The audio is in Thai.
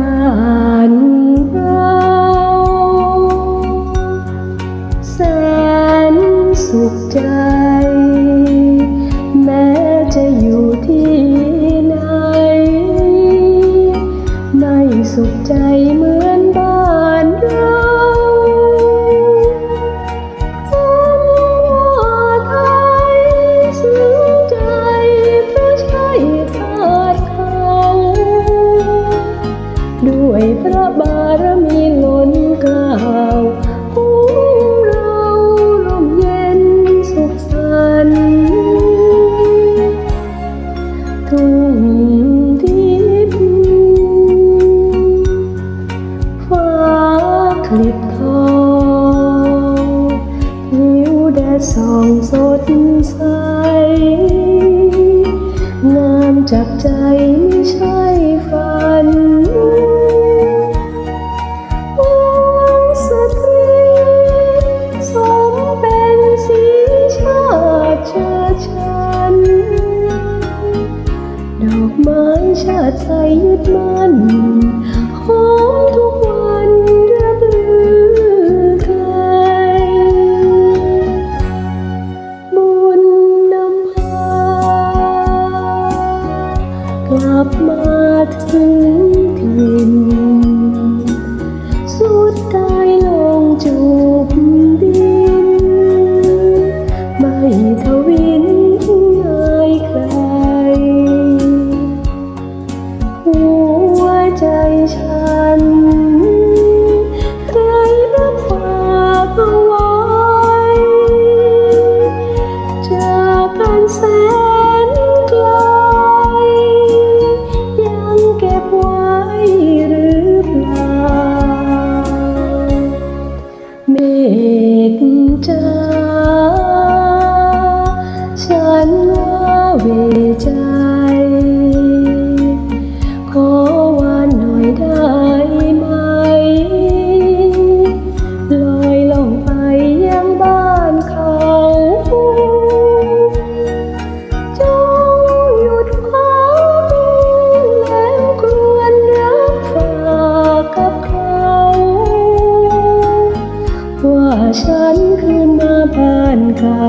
บานเราแสนสุขใจ แม้จะอยู่ที่ไหน ไม่สุขใจ ส่องสดใส งามจับใจไม่ใช่ฝันองสตรีสมเป็นสีชาติชาชัน ดอกไม้ชาติไทยยึดมั่นหอมทุก กลับมาถึง ฉันคืนมาบ้านเก่า